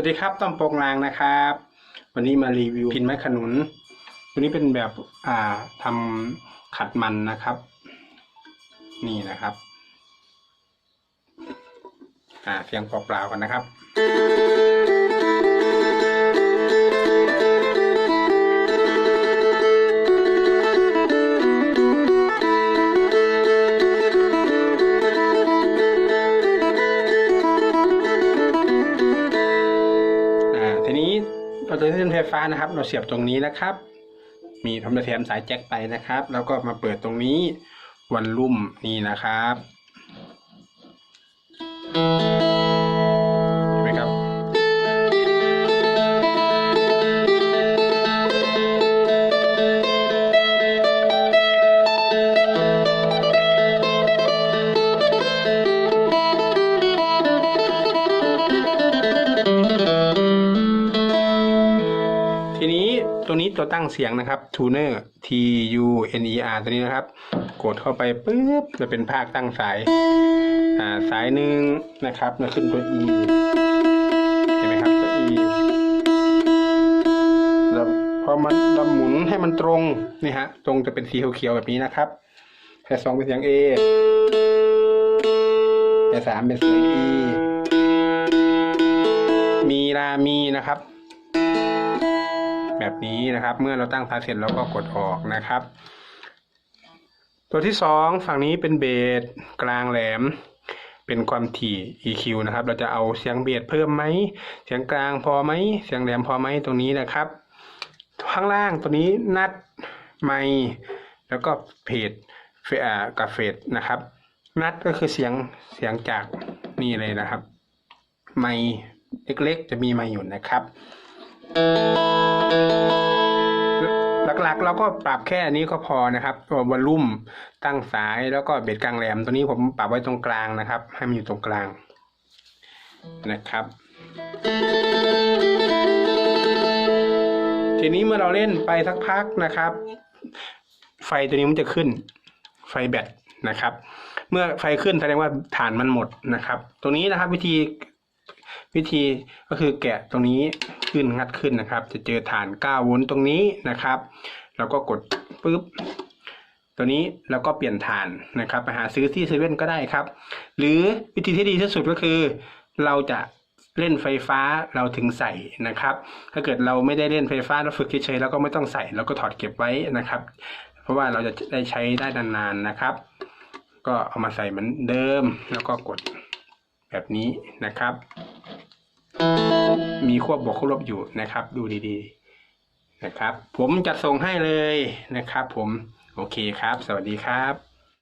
วัสดีครับต้อมโปงลางนะครับ วันนี้มารีวิวพินไม้ขนุน ตัวนี้เป็นแบบอ่าทำขัดมันนะครับ นี่นะครับ อ่าเสียงเปล่าๆกันนะครับ เราจะเล่นไฟฟ้านะครับ เราเสียบตรงนี้นะครับ มีทำแถมสายแจ็คไปนะครับ แล้วก็มาเปิดตรงนี้วันลุ่มนี่นะครับ ตัวนี้ตัวตั้งเสียงนะครับ tuner T U N E R ตัวนี้นะครับ กดเข้าไปปุ๊บจะเป็นภาคตั้งสาย อ่าสายหนึ่งนะครับจะขึ้นตัว E เห็นไหมครับตัว E แล้วพอมันเราหมุนให้มันตรงนี่ฮะตรงจะเป็นสีเขียวๆแบบนี้นะครับแผ่สองเป็นเสียง A แผ่สามเป็นเสียง E มีลามีนะครับ แบบนี้นะครับ เมื่อเราตั้งสาเสร็จเราก็กดออกนะครับ ตัวที่สองฝั่งนี้เป็นเบสกลางแหลม เป็นความถี่ EQ นะครับ เราจะเอาเสียงเบสเพิ่มไหม เสียงกลางพอไหม เสียงแหลมพอไหมตรงนี้นะครับ ข้างล่างตัวนี้นัดไมแล้วก็เพจเฟอ่ากับเฟดนะครับ นัดก็คือเสียงเสียงจากนี่เลยนะครับ ไมเล็กๆ จะมีไมอยู่นะครับ หลักๆ เราก็ปรับแค่นี้ก็พอนะครับววอลลุ่มตั้งสายแล้วก็เบ็ดกลางแหลม ตัวนี้ผมปรับไว้ตรงกลางนะครับ ให้มันอยู่ตรงกลางนะครับ ทีนี้เมื่อเราเล่นไปสักพักนะครับ ไฟตัวนี้มันจะขึ้น ไฟแบตนะครับ เมื่อไฟขึ้นแสดงว่าฐานมันหมดนะครับ ตรงนี้นะครับวิธี วิธีก็คือแกะตรงนี้ขึ้นงัดขึ้นนะครับ จะเจอฐาน9โวลต์ตรงนี้นะครับแล้วก็กดปุ๊บตัวนี้แล้วก็เปลี่ยนฐานนะครับไปหาซื้อที่เซเว่นก็ได้ครับ หรือวิธีที่ดีที่สุดก็คือ เราจะเล่นไฟฟ้าเราถึงใส่นะครับ ถ้าเกิดเราไม่ได้เล่นไฟฟ้าเราฝึกเฉยๆแล้วก็ไม่ต้องใส่เราก็ถอดเก็บไว้นะครับ เพราะว่าเราจะได้ใช้ได้นานๆนะครับ ก็เอามาใส่เหมือนเดิมแล้วก็กดแบบนี้นะครับ มีควบบวกควบลบอยู่นะครับ ดูดีๆนะครับ ผมจัดส่งให้เลยนะครับ ผมโอเคครับ สวัสดีครับ